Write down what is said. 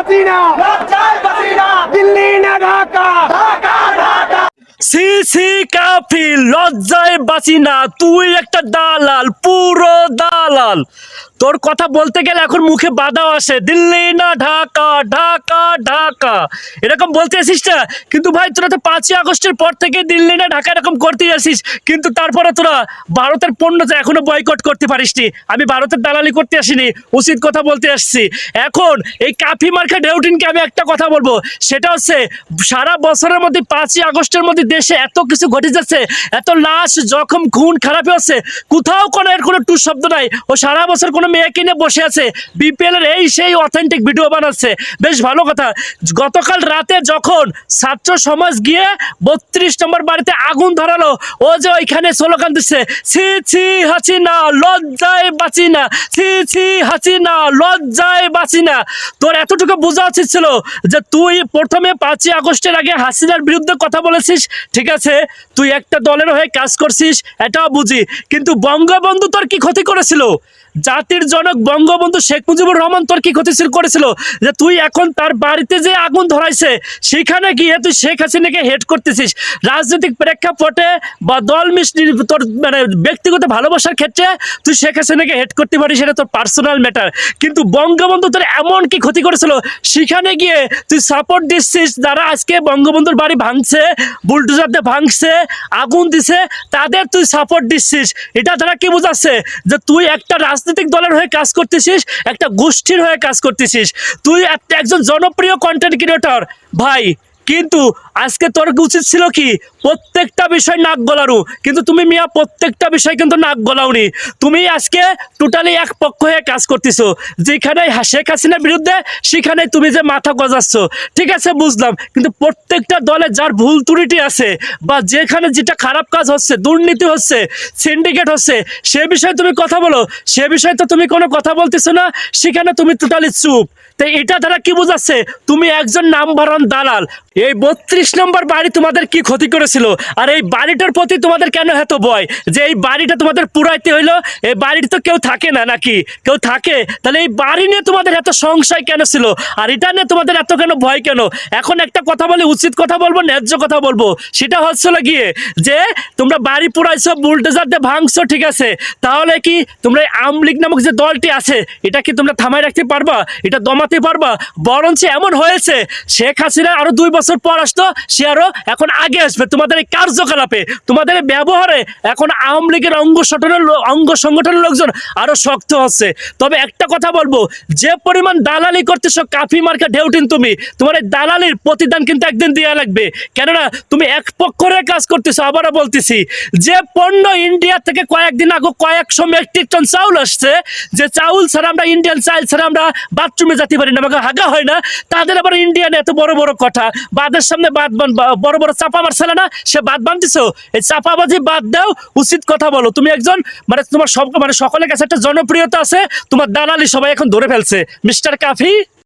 হাসিনা লজ্জায় বাসিনা দিল্লি না ঢাকা ঢাকা ঢাকা সি সি কাফি লজ্জায় না তুই একটা দালাল পুরো দালাল তোর কথা বলতে গেলে এখন মুখে বাধাও আসে। দিল্লি না ঢাকা ঢাকা ঢাকা। এরকম বলতে আসিস না। কিন্তু ভাই, তোরা তো পাঁচই আগস্টের পর থেকে দিল্লি না ঢাকা এরকম করতে আসিস। কিন্তু তারপরে তোরা ভারতের পণ্যতে এখনও বয়কট করতে পারিসনি। আমি ভারতের দালালি করতে আসিনি। উচিত কথা বলতে আসছি। এখন এই কাফি মার্কা ডেউটিনকে আমি একটা কথা বলব। সেটা হচ্ছে, সারা বছরের মধ্যে, পাঁচই আগস্টের মধ্যে দেশে এত কিছু ঘটে যাচ্ছে, এত লাশ, জখম, খুন খারাপ হচ্ছে। কোথাও কোনো এর কোনো টু শব্দ নাই। ও সারা বছর কোনো মেয়ে কিনে বসে আছে। বিপিএল এর এই সেই অথেন্টিক ভিডিও বানাচ্ছে। বেশ ভালো কথা। গতকাল রাতে যখন ছাত্র সমাজ গিয়ে বত্রিশ নম্বর বাড়িতে আগুন ধরালো, ও যে ওইখানে স্লোগান দিচ্ছে, ছি ছি হাসিনা লজ্জায় বাঁচি না, ছি ছি হাসিনা লজ্জায় বাঁচি না। তোর এতটুকু বোঝা উচিত ছিল যে তুই প্রথমে পাঁচই আগস্টের আগে হাসিনার বিরুদ্ধে কথা বলেছিস, ঠিক আছে? তুই একটা দলের হয়ে কাজ করছিস, এটাও বুঝি। কিন্তু বঙ্গবন্ধু তোর কি ক্ষতি করেছিল? জাতির জনক বঙ্গবন্ধু শেখ মুজিবুর রহমান তোর কি ক্ষতি করেছিল? যে তুই এখন তার বাড়িতে যে আগুন ধরাইছে, সেখানে গিয়ে তুই শেখ হাসিনাকে হেড করতেছিস। রাজনৈতিক প্রেক্ষাপটে বা দল মিষ্টি তোর মানে ব্যক্তিগত ভালোবাসার ক্ষেত্রে তুই শেখ হাসিনাকে হেড করতে পারিস, সেটা তোর পার্সোনাল ম্যাটার কিন্তু বঙ্গবন্ধু তোর এমন কি ক্ষতি করেছিল? সেখানে গিয়ে তুই সাপোর্ট দিচ্ছিস, যারা আজকে বঙ্গবন্ধুর বাড়ি ভাঙছে বুলডোজার দিয়ে ভাঙছে, আগুন দিছে, তাদের তুই সাপোর্ট দিচ্ছিস। এটা তারা কি বোঝাচ্ছে? যে তুই একটা রাজনৈতিক দলের হয়ে কাজ করতেছিস, একটা গোষ্ঠীর হয়ে কাজ করতেছিস। তুই একজন জনপ্রিয় কন্টেন্ট ক্রিয়েটর ভাই, কিন্তু আজকে তোর উচিত ছিল কি? প্রত্যেকটা বিষয় নাক গলানো কিন্তু তুমি মিয়া, প্রত্যেকটা বিষয় কিন্তু নাক গলাওনি। তুমি আজকে টোটালি এক পক্ষ হয়ে কাজ করতেছো। যেখানে শেখ হাসিনার বিরুদ্ধে, সেখানে তুমি যে মাথা গজাচ্ছ। ঠিক আছে, বুঝলাম। কিন্তু প্রত্যেকটা দলে যার ভুল ত্রুটি আছে, বা যেখানে যেটা খারাপ কাজ হচ্ছে, দুর্নীতি হচ্ছে সিন্ডিকেট হচ্ছে, সে বিষয়ে তুমি কথা বলো। সে বিষয়ে তো তুমি কোনো কথা বলতেছো না। সেখানে তুমি টোটালি চুপ। তো এটা দ্বারা কি বোঝাচ্ছে? তুমি একজন নামভারণ দালাল। এই বত্রিশ নম্বর বাড়ি তোমাদের কি ক্ষতি করেছিল আর এই বাড়িটার প্রতি তোমাদের কেন এত ভয়? যে এই বাড়িটা তোমাদের পুরাইতে হইল, এই বাড়িতে তো কেউ থাকে না নাকি? কেউ থাকে? তাহলে এই বাড়ি নিয়ে তোমাদের এত সংশয় কেন ছিল? আর এটা নিয়ে তোমাদের এত কেন ভয় কেন? এখন একটা কথা বলে, উচিত কথা বলব, ন্যায্য কথা বলব? সেটা হচ্ছিল গিয়ে যে, তোমরা বাড়ি পুরাইছো বুলডোজার দিয়ে ভাঙছো, ঠিক আছে? তাহলে কি তোমরা এই আমলিগ নামক যে দলটি আছে, এটা কি তোমরা থামায় রাখতে পারবা? এটা দমাতে পারবা? বরঞ্চ এমন হয়েছে, শেখ হাসিনা আরও দুই বছর পর আসতো, সে আরও এখন আগে আসবে। তোমাদের কার্যকলাপে, তোমাদের ব্যবহারে এখন আওয়ামী লীগের অঙ্গ সংগঠনের অঙ্গ সংগঠনের লোকজন আরও শক্ত হচ্ছে তবে একটা কথা বলব, যে পরিমাণ দালালি করতেছো কাফি মার্কা ঢেউটিন তুমি, তোমার এই দালালির প্রতিদান কিন্তু একদিন দেওয়া লাগবে। কেননা, তুমি এক পক্ষরে কাজ করতেছো, আবারও বলতেছি, যে পণ্য ইন্ডিয়া থেকে কয়েকদিন আগে কয়েকশো মেট্রিক টন চাউল আসছে, যে চাউল ছাড়া আমরা ইন্ডিয়ান চাউল ছাড়া আমরা বাথরুমে যেতে পারি না, আমাকে হাগা হয় না, তাদের আবার ইন্ডিয়ান এত বড় বড় কথা, বাদের সামনে বাদ বড় বড় চাপা মারছে না সে বাদ বানতেছো? এই চাপাবাজি বাদ দাও, উচিত কথা বলো। তুমি একজন মানে তোমার সব মানে সকলের কাছে একটা জনপ্রিয়তা আছে, তোমার দালালি সবাই এখন ধরে ফেলছে। মিস্টার কাফি?